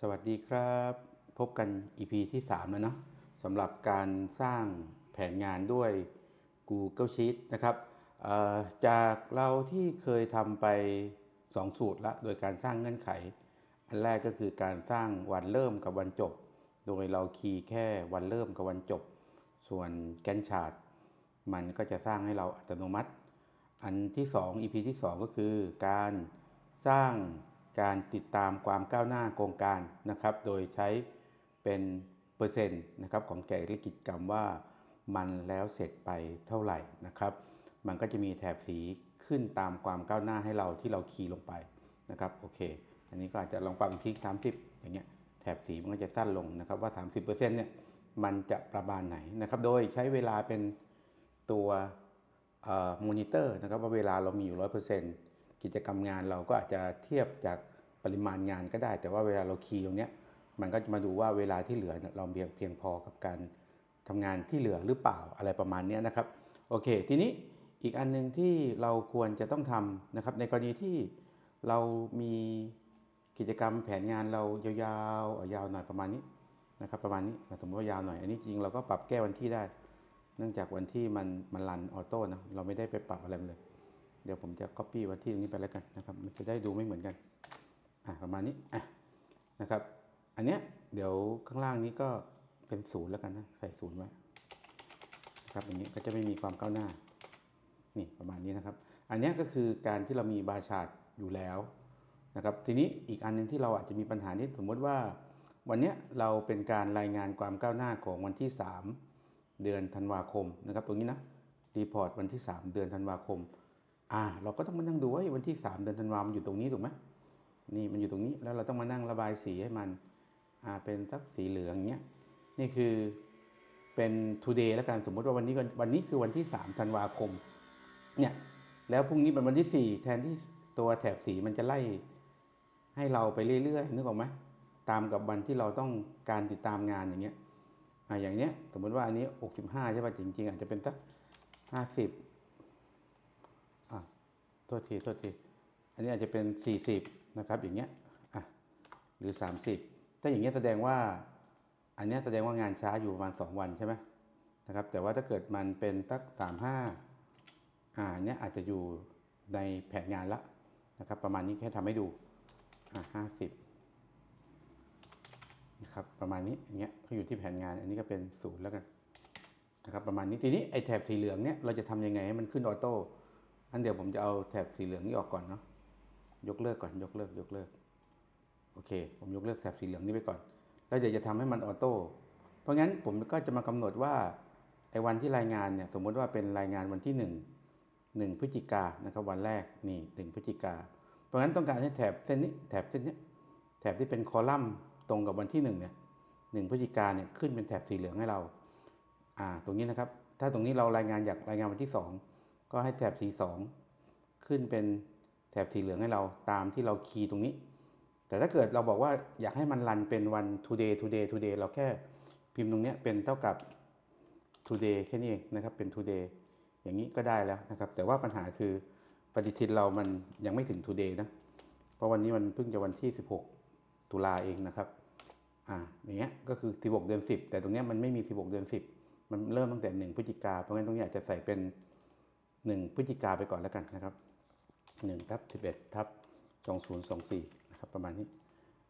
สวัสดีครับ พบกัน EP ที่ 3 แล้วเนาะสำหรับการสร้างแผนงานด้วย Google Sheet นะครับจากเราที่เคยทำไป 2 สูตรละ โดยการสร้างเงื่อนไข อันแรกก็คือการสร้างวันเริ่มกับวันจบ โดยเราคีย์แค่วันเริ่มกับวันจบ ส่วนแกนชาร์ตมันก็จะสร้างให้เราอัตโนมัติ อันที่ 2 EP ที่ 2 ก็คือการสร้าง การติดตามความก้าวหน้าโครงการนะครับ โดยใช้เป็นเปอร์เซ็นต์นะครับของแต่ละกิจกรรมว่ามันแล้วเสร็จไปเท่าไหร่นะครับ มันก็จะมีแถบสีขึ้นตามความก้าวหน้าให้เราที่เราคีย์ลงไปนะครับโอเค อันนี้ก็อาจจะลองปรับอีก30 อย่างเงี้ยแถบสีมันก็จะสั้นลงนะครับว่า 30%เนี่ยมันจะประมาณไหนนะครับ โดยใช้เวลาเป็นตัวมอนิเตอร์นะครับว่าเวลาเรามีอยู่ 100% กิจกรรมงานเราก็อาจจะเทียบจากปริมาณงานก็ได้ แต่ว่าเวลาเราคีย์ตรงนี้มันก็จะมาดูว่าเวลาที่เหลือเราเพียงเพียงพอกับการทำงานที่เหลือหรือเปล่าอะไรประมาณนี้นะครับโอเค ทีนี้อีกอันหนึงที่เราควรจะต้องทำนะครับ ในกรณีที่เรามีกิจกรรมแผนงานเรายาวๆเอยาวหน่อยประมาณนี้นะครับ ประมาณนี้สมมติว่ายาวหน่อยอันนี้จริงเราก็ปรับแก้วันที่ได้ เนื่องจากวันที่มันมันรันออโต้นะเราไม่ได้ไปปรับอะไรเลย เดี๋ยวผมจะ copy วันที่ตรงนี้ไปแล้วกันนะครับ มันจะได้ดูไม่เหมือนกัน อะประมาณนี้อะนะครับ อันเนี้ยเดี๋ยวข้างล่างนี้ก็เป็นศูนย์แล้วกันนะใส่ศูนย์ไว้นะครับอย่างนี้ก็จะไม่มีความก้าวหน้านี่ประมาณนี้นะครับ อันเนี้ยก็คือการที่เรามีบาชาร์ตอยู่แล้วนะครับทีนี้อีกอันหนึงที่เราอาจจะมีปัญหาที่สมมติว่า วันเนี้ยเราเป็นการรายงานความก้าวหน้าของวันที่ 3 เดือนธันวาคมนะครับ ตรงนี้นะรีพอร์ตวันที่ 3 เดือนธันวาคม อ่า เราก็ต้องมานั่งดูว่าวันที่ 3 เดือนธันวาคมมันอยู่ตรงนี้ถูกไหมนี่มันอยู่ตรงนี้แล้วเราต้องมานั่งระบายสีให้มันอ่าเป็นสักสีเหลืองอย่างเงี้ยนี่คือเป็น today แล้วกันสมมติว่าวันนี้วันนี้คือวันที่ 3 ธันวาคมเนี่ยแล้วพรุ่งนี้เป็นวันที่ 4 แทนที่ตัวแถบสีมันจะไล่ให้เราไปเรื่อยๆนึกออกไหมตามกับวันที่เราต้องการติดตามงานอย่างเงี้ยอ่าอย่างเนี้ยสมมติว่าอันนี้ 65ใช่ป่ะจริงๆ อาจจะเป็นสัก 50 โทษทีโทษทีอันนี้อาจจะเป็น 40 นะครับ อย่างเงี้ยอะหรือ 30 ถ้าอย่างเงี้ยแสดงว่า อันเนี้ยแสดงว่างานช้าอยู่ประมาณ 2 วันใช่ไหมนะครับ แต่ว่าถ้าเกิดมันเป็นสัก35 อ่าอันเนี้ยอาจจะอยู่ในแผนงานละนะครับ ประมาณนี้แค่ทำให้ดูอะ50นะครับประมาณนี้อย่างเงี้ยเขาอยู่ที่แผนงาน อันนี้ก็เป็นศูนย์แล้วกันนะครับประมาณนี้ทีนี้ไอ้แถบสีเหลืองเนี่ยเราจะทำยังไงให้มันขึ้นออโต้ อันเดี๋ยวผมจะเอาแถบสีเหลืองนี้ออกก่อนเนาะ ยกเลิกก่อน ยกเลิก ยกเลิก โอเค ผมยกเลิกแถบสีเหลืองนี้ไปก่อน แล้วเดี๋ยวจะทำให้มันออโต้ เพราะงั้นผมก็จะมากำหนดว่าไอ้วันที่รายงานเนี่ย สมมติว่าเป็นรายงานวันที่ 1 1พฤศจิกานะครับ วันแรกนี่1พฤศจิกา เพราะงั้นต้องการให้แถบเส้นนี้ แถบเส้นนี้แถบที่เป็นคอลัมน์ตรงกับวันที่1เนี่ย1พฤศจิกาเนี่ยขึ้นเป็นแถบสีเหลืองให้เรา อ่า ตรงนี้นะครับ ถ้าตรงนี้เรารายงานอยากรายงานวันที่ 2 ก็ให้แถบสี2ขึ้นเป็นแถบสีเหลืองให้เราตามที่เราคีย์ตรงนี้ แต่ถ้าเกิดเราบอกว่าอยากให้มันรันเป็นวัน today today today เราแค่พิมพ์ตรงนี้เป็นเท่ากับ today แค่นี้เองนะครับเป็น today อย่างนี้ก็ได้แล้วนะครับ แต่ว่าปัญหาคือปฏิทินเรามันยังไม่ถึง today นะ เพราะวันนี้มันเพิ่งจะวันที่ 16 ตุลาเองนะครับอ่าอย่างเงี้ยก็คือ 16 เดือน 10 แต่ตรงเนี้ยมันไม่มี 16 เดือน 10 มันเริ่มตั้งแต่ 1 พฤศจิกาเพราะงั้นตรงนี้อาจจะใส่เป็น 1 พฤศจิกาไปก่อนแล้วกันนะครับ1ทับ11ทับ2024นะครับประมาณนี้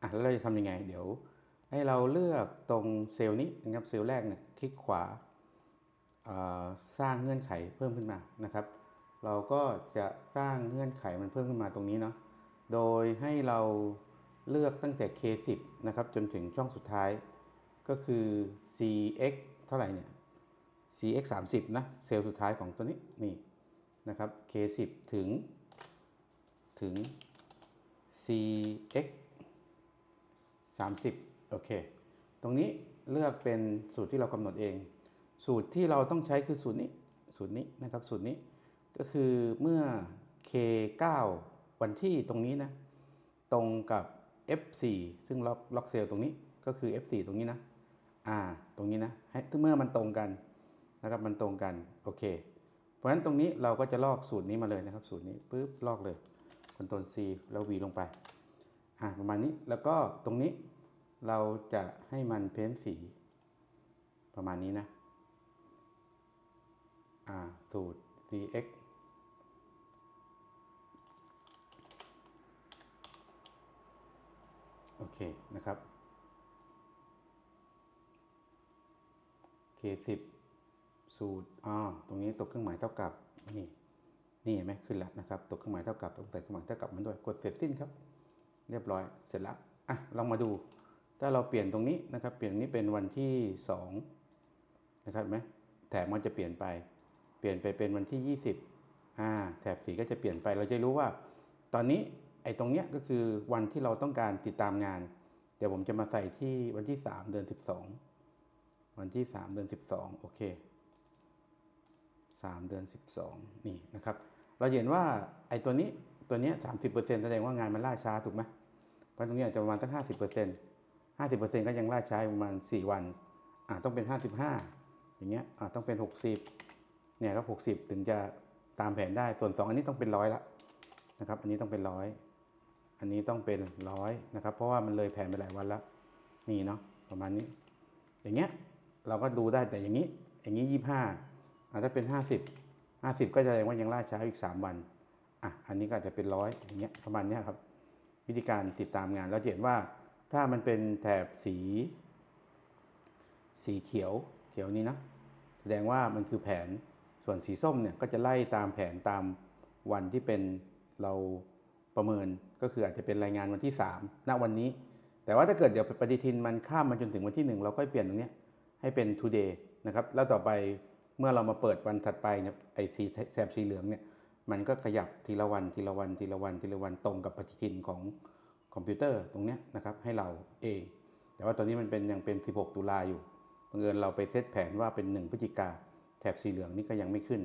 อะแล้วเราจะทำยังไง เดี๋ยว ให้เราเลือกตรงเซลล์นี้นะครับเซลล์แรกเนี่ยคลิกขวาอ่าสร้างเงื่อนไขเพิ่มขึ้นมานะครับ เราก็จะสร้างเงื่อนไขมันเพิ่มขึ้นมาตรงนี้เนาะโดยให้เราเลือกตั้งแต่ K10 นะครับจนถึงช่องสุดท้ายก็คือ CX เท่าไหร่เนี่ย CX 30นะเซลล์สุดท้ายของตัวนี้นี่ นะครับ K10 ถึงถึง CX 30 โอเค ตรงนี้เลือกเป็นสูตรที่เรากำหนดเอง สูตรที่เราต้องใช้คือสูตรนี้ สูตรนี้นะครับ สูตรนี้ ก็คือเมื่อ K9 วันที่ตรงนี้นะ ตรงกับ F4 ซึ่งล็อกล็อกเซลตรงนี้ ก็คือ F4 ตรงนี้นะ อ่า ตรงนี้นะ ให้เมื่อมันตรงกันนะครับ มันตรงกัน โอเค ราะฉะนั้นตรงนี้เราก็จะลอกสูตรนี้มาเลยนะครับ สูตรนี้ปุ๊บลอกเลยคอนโทรล C แล้ว V ลงไปอ่าประมาณนี้แล้วก็ตรงนี้เราจะให้มันเพ้นสี ประมาณนี้นะอ่าสูตร cx โอเคนะครับ k10 สูตรอ๋อตรงนี้ตกเครื่องหมายเท่ากับนี่นี่เห็นไหมขึ้นแล้วนะครับตกเครื่องหมายเท่ากับต้องใส่เครื่องหมายเท่ากับมันด้วยกดเสร็จสิ้นครับ เรียบร้อยเสร็จแล้วอะลองมาดู ถ้าเราเปลี่ยนตรงนี้นะครับ เปลี่ยนนี้เป็นวันที่2นะครับเห็นไหมแถบมันจะเปลี่ยนไป เปลี่ยนไปเป็นวันที่ 20อ่าแถบสีก็จะเปลี่ยนไปเราจะรู้ว่า ตอนนี้ไอ้ตรงเนี้ยก็คือวันที่เราต้องการติดตามงาน เดี๋ยวผมจะมาใส่ที่วันที่ 3 เดือน 12 วันที่ 3 เดือน 12 โอเค 3 เดือน 12 นี่นะครับ เราเห็นว่าไอ้ตัวนี้ตัวเนี้ย30%แสดงว่างานมันล่าช้าถูกไหมเพราะตรงนี้อาจจะประมาณตั้ง50% 50%ก็ยังล่าช้าประมาณ4วันอ่าต้องเป็น55อย่างเงี้ยอ่าต้องเป็น60เนี่ยครับ60ถึงจะตามแผนได้ส่วน2อันนี้ต้องเป็นร้อยละนะครับ อันนี้ต้องเป็นร้อยอันนี้ต้องเป็นร้อยนะครับ เพราะว่ามันเลยแผนไปหลายวันแล้วนี่เนาะประมาณนี้ อย่างเงี้ยเราก็ดูได้แต่อย่างนี้ อย่างนี้ยี่ห้า ถ้าเป็นห้าสิบห้าสิบก็จะแสดงว่ายังล่าช้าอีกสามวันอะอันนี้ก็อาจจะเป็นร้อยอย่างเงี้ยประมาณเนี้ยครับ วิธีการติดตามงานแล้วจะเห็นว่าถ้ามันเป็นแถบสี สีเขียวเขียวนี้นะแสดงว่ามันคือแผนส่วนสีส้มเนี่ยก็จะไล่ตามแผนตามวันที่เป็นเราประเมินก็คืออาจจะเป็นรายงานวันที่3ณวันนี้ แต่ว่าถ้าเกิดเดี๋ยวปฏิทินมันข้ามมาจนถึงวันที่ 1 เราก็เปลี่ยนตรงเนี้ยให้เป็น today นะครับแล้วต่อไป เมื่อเรามาเปิดวันถัดไปเนี่ยไอ้สีแถบสีเหลืองเนี่ยมันก็ขยับทีละวันทีละวันทีละวันทีละวันตรงกับปฏิทินของคอมพิวเตอร์ตรงเนี้ยนะครับให้เราเอง แต่ว่าตอนนี้มันเป็นยังเป็น 16 ตุลาอยู่บังเอิญเราไปเซตแผนว่าเป็น1พฤศจิกาแถบสีเหลืองนี่ก็ยังไม่ขึ้น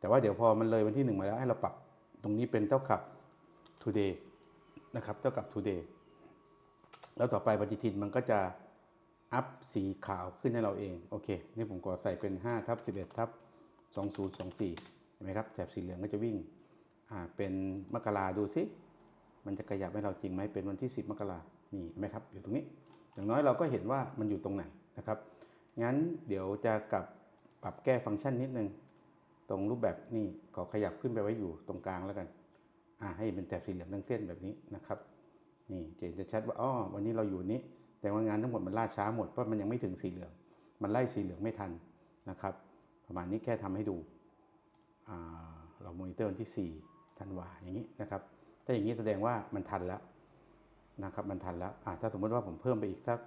แต่ว่าเดี๋ยวพอมันเลยวันที่ 1 มาแล้วให้เราปรับตรงนี้เป็นเท่ากับ today นะครับเท่ากับ today แล้วต่อไปปฏิทินมันก็จะ อัพสีขาวขึ้นให้เราเอง โอเค นี่ผมขอใส่เป็น 5 ทับ 11 ทับ 2024 เห็นไหมครับ แถบสีเหลืองก็จะวิ่ง อ่า เป็นมกราดูสิ มันจะขยับให้เราจริงไหม เป็นวันที่ 10 มกรานี่เห็นไหมครับ อยู่ตรงนี้ อย่างน้อยเราก็เห็นว่ามันอยู่ตรงไหนนะครับ งั้นเดี๋ยวจะกลับปรับแก้ฟังก์ชันนิดนึง ตรงรูปแบบนี่ขอขยับขึ้นไปไว้อยู่ตรงกลางแล้วกัน อ่า ให้เป็นแถบสีเหลืองทั้งเส้นแบบนี้นะครับ นี่จะเห็นจะชัดว่า อ๋อ วันนี้เราอยู่นี้ แต่ว่างานทั้งหมดมันล่าช้าหมดเพราะมันยังไม่ถึงสีเหลือง มันไล่สีเหลืองไม่ทันนะครับ ประมาณนี้แค่ทำให้ดูเรามอนิเตอร์วันที่4ธันวาอย่างนี้นะครับถ้าอย่างนี้แสดงว่ามันทันแล้วนะครับมันทันแล้วถ้าสมมติว่าผมเพิ่มไปอีกสัก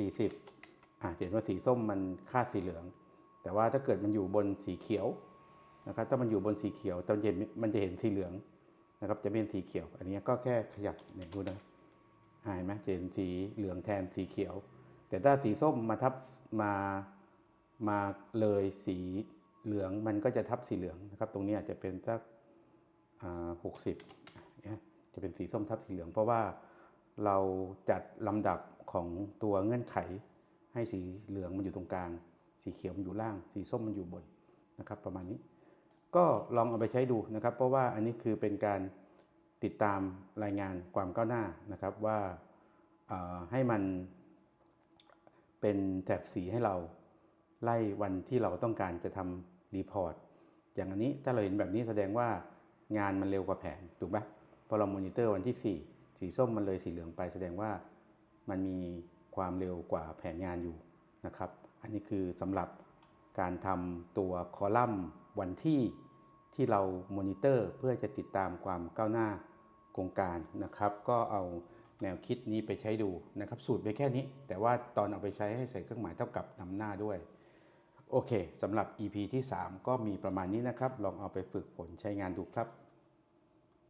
40อ่าเห็นว่าสีส้มมันค่าสีเหลือง แต่ว่าถ้าเกิดมันอยู่บนสีเขียวนะครับถ้ามันอยู่บนสีเขียวตอนเย็นมันจะเห็นสีเหลืองนะครับจะเป็นสีเขียว อันนี้ก็แค่ขยับเนี่ยดูนะ เห็นไหมเห็นสีเหลืองแทนสีเขียว แต่ถ้าสีส้มมาทับมามาเลยสีเหลืองมันก็จะทับสีเหลืองนะครับ ตรงนี้อาจจะเป็นสักหกสิบจะเป็นสีส้มทับสีเหลือง เพราะว่าเราจัดลำดับของตัวเงื่อนไข ให้สีเหลืองมันอยู่ตรงกลาง สีเขียวมันอยู่ล่าง สีส้มมันอยู่บนนะครับ ประมาณนี้ ก็ลองเอาไปใช้ดูนะครับ เพราะว่าอันนี้คือเป็นการ ติดตามรายงานความก้าวหน้านะครับว่าให้มันเป็นแถบสีให้เราไล่วันที่เราต้องการจะทำรีพอร์ตอย่างอันนี้ถ้าเราเห็นแบบนี้แสดงว่างานมันเร็วกว่าแผนถูกไหมพอเรามอนิเตอร์วันที่ 4 สีส้มมันเลยสีเหลืองไปแสดงว่ามันมีความเร็วกว่าแผนงานอยู่นะครับ อันนี้คือสำหรับการทำตัวคอลัมน์วันที่ที่เรามอนิเตอร์เพื่อจะติดตามความก้าวหน้า โครงการนะครับ ก็เอาแนวคิดนี้ไปใช้ดูนะครับ สูตรไปแค่นี้ แต่ว่าตอนเอาไปใช้ให้ใส่เครื่องหมายเท่ากับนำหน้าด้วย โอเคสำหรับ EP ที่ 3 ก็มีประมาณนี้นะครับ ลองเอาไปฝึกฝนใช้งานดูครับ